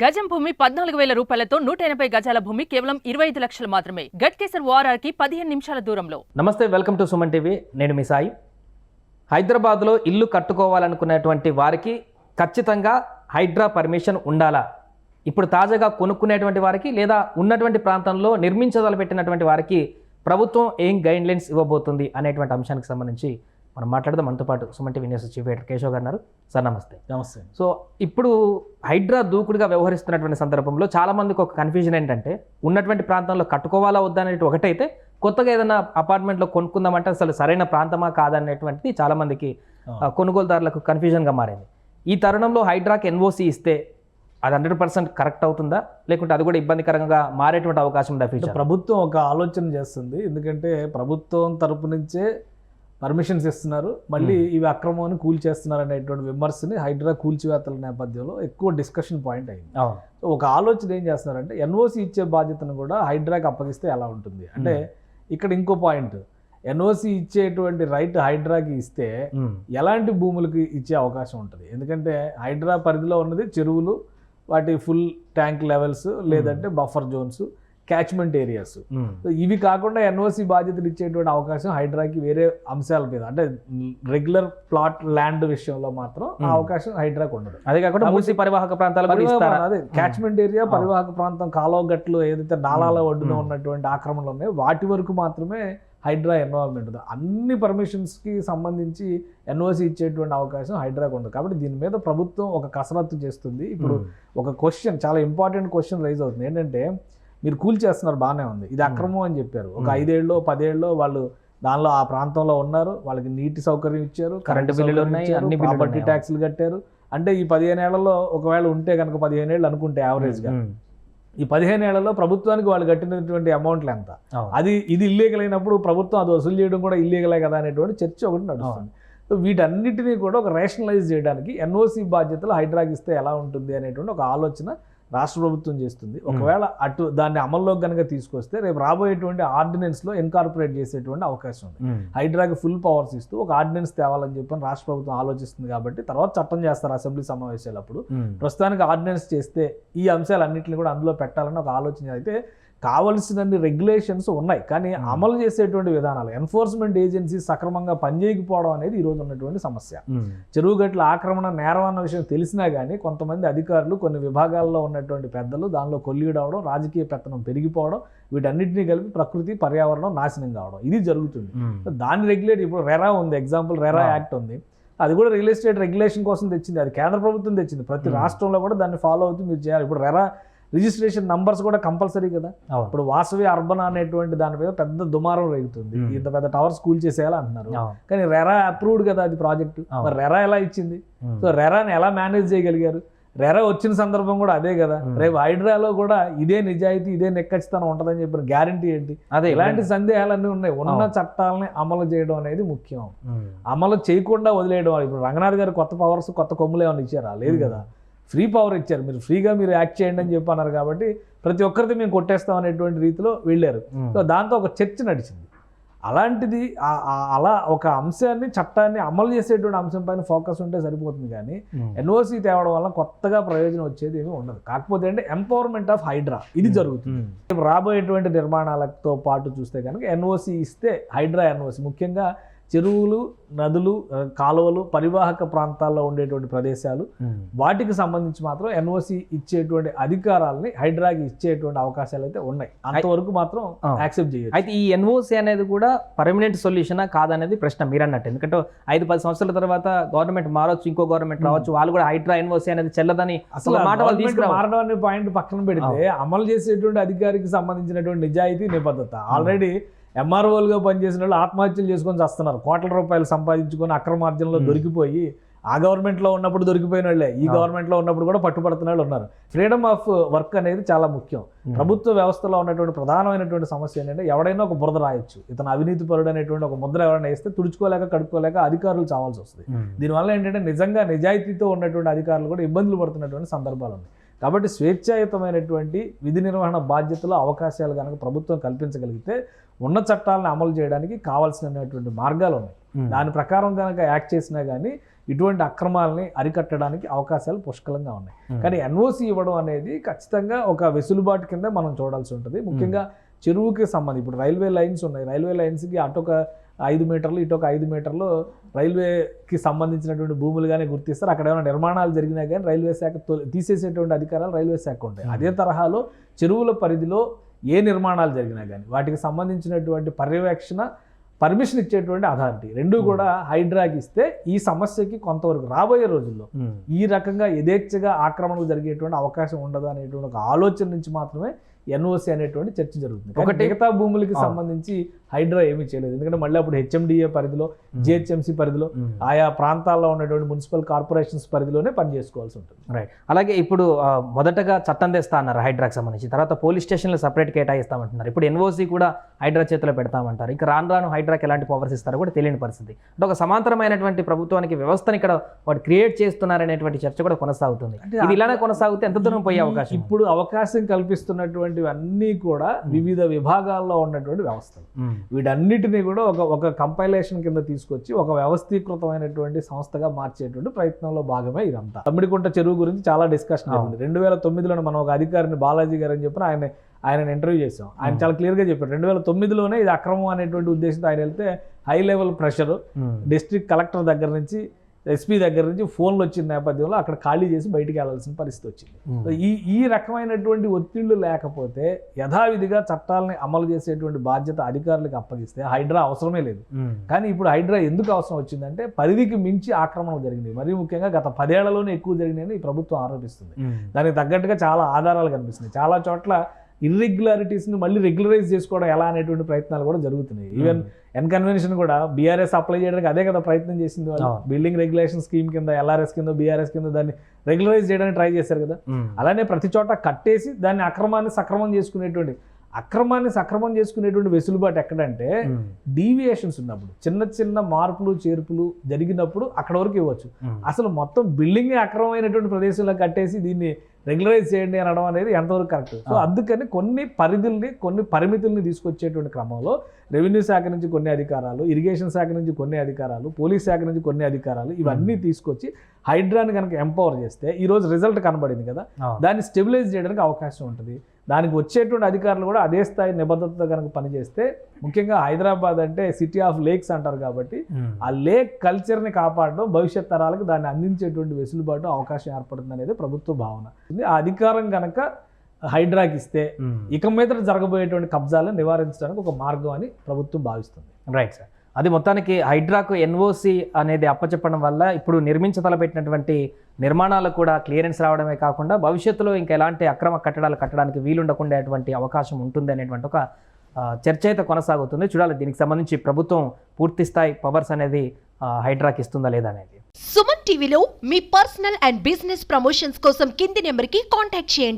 గజం భూమి పద్నాలుగు వేల రూపాయలతో నూట ఎనభై గజాల భూమి కేవలం ఇరవై ఐదు లక్షలు మాత్రమే. గట్కేసర్ ఓఆర్ఆర్కి పదిహేను నిమిషాల దూరంలో. నమస్తే వెల్కమ్ టు సుమన్ టీవీ. నేను మీ సాయి. హైదరాబాద్లో ఇల్లు కట్టుకోవాలనుకునేటువంటి వారికి ఖచ్చితంగా హైడ్రా పర్మిషన్ ఉండాలా? ఇప్పుడు తాజాగా కొనుక్కునేటువంటి వారికి లేదా ఉన్నటువంటి ప్రాంతంలో నిర్మించదలపెట్టినటువంటి వారికి ప్రభుత్వం ఏం గైడ్ లైన్స్ ఇవ్వబోతుంది అనేటువంటి అంశానికి సంబంధించి మనం మాట్లాడదాం మనతో పాటు Suman TV news chief editor Keshav గారు సార్ నమస్తే. నమస్తే. సో ఇప్పుడు హైడ్రా దూకుడుగా వ్యవహరిస్తున్నటువంటి సందర్భంలో చాలా మందికి ఒక కన్ఫ్యూజన్ ఏంటంటే ఉన్నటువంటి ప్రాంతంలో కట్టుకోవాలా వద్దా అనేది ఒకటైతే కొత్తగా ఏదైనా అపార్ట్మెంట్లో కొనుక్కుందామంటే అసలు సరైన ప్రాంతమా కాదనేటువంటిది చాలా మందికి ఆ, కొనుగోలుదారులకు కన్ఫ్యూజన్గా మారింది. ఈ తరుణంలో హైడ్రాకి ఎన్ఓసి ఇస్తే అది హండ్రెడ్ పర్సెంట్ కరెక్ట్ అవుతుందా? లేకుంటే అది కూడా ఇబ్బందికరంగా మారేటువంటి అవకాశం ఉందా ప్రభుత్వం ఒక ఆలోచన చేస్తుంది. ఎందుకంటే ప్రభుత్వం తరపు నుంచే పర్మిషన్స్ ఇస్తున్నారు. మళ్ళీ ఇవి అక్రమం అని కూల్ చేస్తున్నారు అనేటువంటి విమర్శని హైడ్రా కూల్చివేతల నేపథ్యంలో ఎక్కువ డిస్కషన్ పాయింట్ అయింది. సో ఒక ఆలోచన ఏం చేస్తున్నారంటే ఎన్ఓసి ఇచ్చే బాధ్యతను కూడా హైడ్రాకి అప్పగిస్తే ఎలా ఉంటుంది? అంటే ఇక్కడ ఇంకో పాయింట్ ఎన్ఓసి ఇచ్చేటువంటి రైట్ హైడ్రాకి ఇస్తే. ఎలాంటి భూములకి ఇచ్చే అవకాశం ఉంటుంది? ఎందుకంటే హైడ్రా పరిధిలో ఉన్నది చెరువులు వాటి ఫుల్ ట్యాంక్ లెవెల్స్ లేదంటే buffer zones catchment areas. So ఇవి కాకుండా ఎన్ఓసి బాధ్యతలు ఇచ్చేటువంటి అవకాశం హైడ్రాకి వేరే అంశాల మీద అంటే రెగ్యులర్ ప్లాట్ ల్యాండ్ విషయంలో మాత్రం ఆ Hmm. అవకాశం హైడ్రాకి ఉండదు అదే కాకుండా మూసి పరివాహక ప్రాంతాలు అదే క్యాచ్మెంట్ ఏరియా Hmm. పరివాహక ప్రాంతం కాలువ గట్లు ఏదైతే నాలాల Hmm. ఒడ్డున Hmm. ఉన్నటువంటి ఆక్రమణలు ఉన్నాయో వాటి వరకు మాత్రమే హైడ్రా ఇన్వాల్వ్మెంట్ ఉంది అన్ని పర్మిషన్స్కి సంబంధించి ఎన్ఓసి ఇచ్చేటువంటి అవకాశం హైడ్రాకి ఉండదు కాబట్టి దీని మీద ప్రభుత్వం ఒక కసరత్తు చేస్తుంది ఇప్పుడు. ఒక క్వశ్చన్ చాలా ఇంపార్టెంట్ క్వశ్చన్ రైజ్ అవుతుంది ఏంటంటే మీరు కూల్ చేస్తున్నారు బాగానే ఉంది. ఇది అక్రమం అని చెప్పారు. ఒక Hmm. ఐదేళ్ళు పదేళ్ళు వాళ్ళు దానిలో ఆ ప్రాంతంలో ఉన్నారు. వాళ్ళకి నీటి సౌకర్యం ఇచ్చారు కరెంటు బిల్లులు ఉన్నాయి, అన్ని ప్రాపర్టీ. ట్యాక్స్లు కట్టారు. అంటే ఈ పదిహేను ఏళ్ళలో ఒకవేళ ఉంటే కనుక పదిహేను ఏళ్ళు అనుకుంటే యావరేజ్గా. ఈ పదిహేను ఏళ్ళలో ప్రభుత్వానికి వాళ్ళు కట్టినటువంటి అమౌంట్లు ఎంత. అది ఇది ఇల్లీగల్ అయినప్పుడు ప్రభుత్వం అది వసూలు చేయడం కూడా ఇల్లీగలే కదా అనేటువంటి చర్చ ఒకటి నడుస్తుంది. సో వీటన్నిటినీ కూడా ఒక రేషనలైజ్ చేయడానికి ఎన్ఓసి బాధ్యతలు హైడ్రాకి ఇస్తే ఎలా ఉంటుంది అనేటువంటి ఒక ఆలోచన రాష్ట్ర ప్రభుత్వం చేస్తుంది ఒకవేళ అటు దాన్ని అమల్లోకి కనుక తీసుకొస్తే రేపు రాబోయేటువంటి ఆర్డినెన్స్లో ఇన్కార్పొరేట్ చేసేటువంటి అవకాశం ఉంది. హైడ్రాకి ఫుల్ పవర్స్ ఇస్తూ ఒక ఆర్డినెన్స్ తేవాలని చెప్పని రాష్ట్ర ప్రభుత్వం ఆలోచిస్తుంది కాబట్టి తర్వాత చట్టం చేస్తారు అసెంబ్లీ సమావేశాలప్పుడు. ప్రస్తుతానికి ఆర్డినెన్స్ చేస్తే ఈ అంశాలన్నింటిని కూడా అందులో పెట్టాలని ఒక ఆలోచన అయితే కావలసినన్ని రెగ్యులేషన్స్ ఉన్నాయి కానీ Hmm. అమలు చేసేటువంటి విధానాలు ఎన్ఫోర్స్మెంట్ ఏజెన్సీ సక్రమంగా పనిచేయకపోవడం అనేది ఈ రోజు ఉన్నటువంటి సమస్య ఉమ్. చెరువు గట్ల ఆక్రమణ నేరం అన్న విషయం తెలిసినా కానీ కొంతమంది అధికారులు కొన్ని విభాగాల్లో ఉన్నటువంటి పెద్దలు దానిలో కొల్లీడవడం రాజకీయ పెత్తనం పెరిగిపోవడం వీటన్నిటిని కలిపి ప్రకృతి పర్యావరణం నాశనం కావడం ఇది జరుగుతుంది. సో దాన్ని రెగ్యులేట్ ఇప్పుడు రెరా ఉంది ఎగ్జాంపుల్ రెరా. యాక్ట్ ఉంది అది కూడా రియల్ ఎస్టేట్ రెగ్యులేషన్ కోసం తెచ్చింది అది కేంద్ర ప్రభుత్వం తెచ్చింది ప్రతి Hmm. రాష్ట్రంలో కూడా దాన్ని ఫాలో అవుతూ మీరు చేయాలి ఇప్పుడు రెరా రిజిస్ట్రేషన్ నంబర్స్ కూడా కంపల్సరీ కదా. ఇప్పుడు వాసవి అర్బన్ అనేటువంటి దాని మీద పెద్ద దుమారం రేగుతుంది. ఇంత పెద్ద టవర్స్ కూల్ చేసేయాలి అంటున్నారు. కానీ రెరా అప్రూవ్డ్ కదా అది ప్రాజెక్ట్. మరి రెరా ఎలా ఇచ్చింది. సో రెరాని ఎలా మేనేజ్ చేయగలిగారు? రెరా వచ్చిన సందర్భం కూడా అదే కదా. రేపు హైడ్రాలో కూడా ఇదే నిజాయితీ ఇదే నెక్కచ్చితనం ఉంటుందని చెప్పిన గ్యారంటీ ఏంటి? అదే ఇలాంటి సందేహాలన్నీ ఉన్నాయి. ఉన్న. చట్టాలని అమలు చేయడం అనేది ముఖ్యం. అమలు చేయకుండా వదిలేయడం. ఇప్పుడు రంగనాథ్ గారు కొత్త పవర్స్ కొత్త కొమ్ములు ఏమైనా ఇచ్చారా? లేదు. కదా. ఫ్రీ పవర్ ఇచ్చారు. మీరు ఫ్రీగా మీరు యాక్ట్ చేయండి అని చెప్పి అన్నారు కాబట్టి ప్రతి ఒక్కరిది మేము కొట్టేస్తాం అనేటువంటి రీతిలో వెళ్ళారు. సో దాంతో ఒక చర్చ నడిచింది. అలాంటిది అలా ఒక అంశాన్ని చట్టాన్ని అమలు చేసేటువంటి అంశం పైన ఫోకస్ ఉంటే సరిపోతుంది కానీ. ఎన్ఓసి తేవడం వల్ల కొత్తగా ప్రయోజనం వచ్చేది ఏమీ ఉండదు. కాకపోతే అంటే ఎంపవర్మెంట్ ఆఫ్ హైడ్రా. ఇది జరుగుతుంది. రాబోయేటువంటి నిర్మాణాలతో పాటు చూస్తే కనుక ఎన్ఓసి ఇస్తే హైడ్రా ఎన్ఓసి. ముఖ్యంగా చెరువులు నదులు కాలువలు పరివాహక ప్రాంతాల్లో ఉండేటువంటి ప్రదేశాలు. వాటికి సంబంధించి మాత్రం ఎన్ఓసి ఇచ్చేటువంటి అధికారాలని హైడ్రాకి ఇచ్చేటువంటి అవకాశాలు అయితే ఉన్నాయి. అంతవరకు మాత్రం. యాక్సెప్ట్ చేయొచ్చు. అయితే ఈ ఎన్ఓసి అనేది కూడా పర్మనెంట్ సొల్యూషనా కాదనేది ప్రశ్న మీరు అన్నట్టు ఎందుకంటే ఐదు పది సంవత్సరాల తర్వాత గవర్నమెంట్ మారొచ్చు ఇంకో గవర్నమెంట్ రావచ్చు వాళ్ళు కూడా హైడ్రా ఎన్ఓసి అనేది చెల్లదని అసలు మాట వాళ్ళు. మారడం అనే పాయింట్ పక్కన పెడితే అమలు చేసేటువంటి అధికారికి సంబంధించినటువంటి నిజాయితీ నిబద్ధత. ఆల్రెడీ ఎంఆర్ఓలుగా పనిచేసిన వాళ్ళు ఆత్మహత్యలు చేసుకొని వస్తున్నారు కోట్ల రూపాయలు సంపాదించుకొని అక్రమార్జనలో. దొరికిపోయి ఆ గవర్నమెంట్లో ఉన్నప్పుడు దొరికిపోయిన వాళ్ళే ఈ. గవర్నమెంట్లో ఉన్నప్పుడు కూడా పట్టుబడుతున్న వాళ్ళు ఉన్నారు ఫ్రీడమ్ ఆఫ్ వర్క్ అనేది చాలా ముఖ్యం. ప్రభుత్వ వ్యవస్థలో ఉన్నటువంటి ప్రధానమైనటువంటి సమస్య ఏంటంటే ఎవడైనా ఒక బురద రాయొచ్చు ఇతను అవినీతి పరుడు అనేటువంటి ఒక ముద్ర ఎవరైనా వేస్తే తుడుచుకోలేక కడుక్కోలేక అధికారులు చావాల్సి వస్తుంది. దీనివల్ల ఏంటంటే నిజంగా నిజాయితీతో ఉన్నటువంటి అధికారులు కూడా ఇబ్బందులు పడుతున్నటువంటి సందర్భాలు ఉన్నాయి కాబట్టి స్వేచ్ఛాయుతమైనటువంటి విధి నిర్వహణ బాధ్యతలు అవకాశాలు కనుక ప్రభుత్వం కల్పించగలిగితే ఉన్న చట్టాలను అమలు చేయడానికి కావాల్సినటువంటి మార్గాలు ఉన్నాయి. దాని ప్రకారం కనుక యాక్ట్ చేసినా కానీ ఇటువంటి అక్రమాలని అరికట్టడానికి అవకాశాలు పుష్కలంగా ఉన్నాయి. కానీ ఎన్ఓసి ఇవ్వడం అనేది ఖచ్చితంగా ఒక వెసులుబాటు కింద మనం చూడాల్సి ఉంటుంది. ముఖ్యంగా చెరువుకి సంబంధించి ఇప్పుడు రైల్వే లైన్స్ ఉన్నాయి. రైల్వే లైన్స్కి అటు ఒక ఐదు మీటర్లు ఇటు ఒక ఐదు మీటర్లు రైల్వేకి సంబంధించినటువంటి భూములుగానే గుర్తిస్తారు అక్కడ ఏమైనా నిర్మాణాలు జరిగినా కానీ రైల్వే శాఖ తీసేసేటువంటి అధికారాలు రైల్వే శాఖ ఉంటాయి. అదే తరహాలో చెరువుల పరిధిలో ఏ నిర్మాణాలు జరిగినా కానీ వాటికి సంబంధించినటువంటి పర్యవేక్షణ పర్మిషన్ ఇచ్చేటువంటి అథారిటీ రెండు కూడా హైడ్రాకి ఇస్తే ఈ సమస్యకి కొంతవరకు రాబోయే రోజుల్లో. ఈ రకంగా యథేచ్ఛగా ఆక్రమణలు జరిగేటువంటి అవకాశం ఉండదు అనేటువంటి ఒక ఆలోచన నుంచి మాత్రమే ఎన్ఓసి అనేటువంటి చర్చ జరుగుతుంది ఒకటి- మిగతా భూములకి. సంబంధించి హైడ్రా ఏమీ చేయలేదు. ఎందుకంటే మళ్ళీ అప్పుడు హెచ్ఎండిఏ పరిధిలో జిహెచ్ఎంసీ పరిధిలో. ఆయా ప్రాంతాల్లో ఉన్నటువంటి మున్సిపల్ కార్పొరేషన్స్ పరిధిలోనే పని చేసుకోవాల్సి ఉంటుంది. రైట్ అలాగే ఇప్పుడు మొదటగా చట్టం తెస్తా అన్నారు హైడ్రాకి సంబంధించి. తర్వాత పోలీస్ స్టేషన్లు సపరేట్ కేటాయిస్తామంటున్నారు. ఇప్పుడు ఎన్ఓసి కూడా హైడ్రా చేతిలో పెడతామంటారు. ఇంకా రాను రాను హైడ్రాకి ఎలాంటి పవర్స్ ఇస్తారో కూడా తెలియని పరిస్థితి. అంటే ఒక సమాంతరమైనటువంటి ప్రభుత్వానికి వ్యవస్థని ఇక్కడ వాడు క్రియేట్ చేస్తున్నారనేటువంటి చర్చ కూడా కొనసాగుతుంది. అంటే ఇది ఇలానే కొనసాగితే ఎంత దూరం పోయే అవకాశం? ఇప్పుడు అవకాశం కల్పిస్తున్నటువంటివి అన్నీ కూడా వివిధ విభాగాల్లో ఉన్నటువంటి వ్యవస్థలు. వీటన్నిటిని కూడా ఒక ఒక కంపైలేషన్ కింద తీసుకొచ్చి ఒక వ్యవస్థీకృతమైనటువంటి సంస్థగా మార్చేటువంటి ప్రయత్నంలో భాగమే ఇదంతా. తమ్మిడికుంట చెరువు గురించి చాలా డిస్కషన్. జరిగింది. రెండు వేల తొమ్మిదిలో మనం ఒక అధికారిని బాలాజీ గారు అని చెప్పిన ఆయన ఆయన ఇంటర్వ్యూ చేసాం ఆయన చాలా క్లియర్గా చెప్పారు రెండు వేల తొమ్మిదిలోనే ఇది అక్రమం అనేటువంటి ఉద్దేశంతో ఆయన వెళ్తే high level pressure. District collector దగ్గర నుంచి ఎస్పీ దగ్గర నుంచి ఫోన్లు వచ్చిన నేపథ్యంలో అక్కడ ఖాళీ చేసి బయటికి వెళ్ళాల్సిన పరిస్థితి వచ్చింది. ఈ ఈ రకమైనటువంటి ఒత్తిళ్ళు లేకపోతే యథావిధిగా చట్టాలని అమలు చేసేటువంటి బాధ్యత అధికారులకు అప్పగిస్తే హైడ్రా అవసరమే లేదు. కానీ ఇప్పుడు హైడ్రా ఎందుకు అవసరం వచ్చిందంటే పరిధికి మించి ఆక్రమణలు జరిగినాయి మరీ ముఖ్యంగా గత పదేళ్ళలోనే ఎక్కువ జరిగినాయని ఈ ప్రభుత్వం ఆరోపిస్తుంది. దానికి తగ్గట్టుగా చాలా ఆధారాలు కనిపిస్తున్నాయి. చాలా చోట్ల ఇర్రెగ్యులారిటీస్ని మళ్ళీ రెగ్యులరైజ్ చేసుకోవడం ఎలా అనేటువంటి ప్రయత్నాలు కూడా జరుగుతున్నాయి ఈవెన్ ఎన్ కన్వెన్షన్ కూడా బీఆర్ఎస్ అప్లై చేయడానికి అదే కదా ప్రయత్నం చేసింది. బిల్డింగ్ రెగ్యులేషన్ స్కీమ్ కింద ఎల్ఆర్ఎస్ కింద బీఆర్ఎస్ కింద దాన్ని రెగ్యులరైజ్ చేయడానికి ట్రై చేశారు కదా ఉమ్. అలానే ప్రతి చోట కట్టేసి దాన్ని అక్రమాన్ని సక్రమం చేసుకునేటువంటి అక్రమాన్ని సక్రమం చేసుకునేటువంటి వెసులుబాటు ఎక్కడంటే. డీవియేషన్స్ ఉన్నప్పుడు చిన్న చిన్న మార్పులు చేర్పులు జరిగినప్పుడు అక్కడ వరకు ఇవ్వచ్చు. అసలు మొత్తం బిల్డింగ్ అక్రమమైనటువంటి ప్రదేశంలో కట్టేసి దీన్ని రెగ్యులరైజ్ చేయండి అనడం అనేది ఎంతవరకు కరెక్ట్ సో. అందుకని కొన్ని పరిధుల్ని కొన్ని పరిమితుల్ని తీసుకొచ్చేటువంటి క్రమంలో రెవెన్యూ శాఖ నుంచి కొన్ని అధికారాలు ఇరిగేషన్ శాఖ నుంచి కొన్ని అధికారాలు పోలీస్ శాఖ నుంచి కొన్ని అధికారాలు ఇవన్నీ తీసుకొచ్చి హైడ్రాని కనుక ఎంపవర్ చేస్తే ఈ రోజు రిజల్ట్ కనబడింది కదా. దాన్ని స్టెబిలైజ్ చేయడానికి అవకాశం ఉంటుంది దానికి వచ్చేటువంటి అధికారులు కూడా అదే స్థాయి నిబద్ధతతో కనుక పనిచేస్తే ముఖ్యంగా హైదరాబాద్ అంటే సిటీ ఆఫ్ లేక్స్ అంటారు కాబట్టి. ఆ లేక్ కల్చర్ని కాపాడడం భవిష్యత్ తరాలకు దాన్ని అందించేటువంటి వెసులుబాటు అవకాశం ఏర్పడుతుంది అనేది ప్రభుత్వ భావన ఆ అధికారం కనుక హైడ్రాకి ఇస్తే. ఇక మీద జరగబోయేటువంటి కబ్జాలను నివారించడానికి ఒక మార్గం అని ప్రభుత్వం భావిస్తుంది రైట్ సార్ అది మొత్తానికి హైడ్రాకు ఎన్ఓసి అనేది అప్పచెప్పడం వల్ల ఇప్పుడు నిర్మించతలపెట్టినటువంటి నిర్మాణాలు కూడా క్లియరెన్స్ రావడమే కాకుండా భవిష్యత్తులో ఇంకా ఎలాంటి అక్రమ కట్టడాలు కట్టడానికి వీలుండకుండేటువంటి అవకాశం ఉంటుంది అనేటువంటి ఒక చర్చ అయితే కొనసాగుతుంది. చూడాలి దీనికి సంబంధించి ప్రభుత్వం పూర్తి స్థాయి పవర్స్ అనేది హైడ్రాకి ఇస్తుందా లేదా అనేది. సుమన్ టీవీలో మీ పర్సనల్ అండ్ బిజినెస్ ప్రమోషన్స్ కోసం కింది నెంబర్కి కాంటాక్ట్ చేయండి.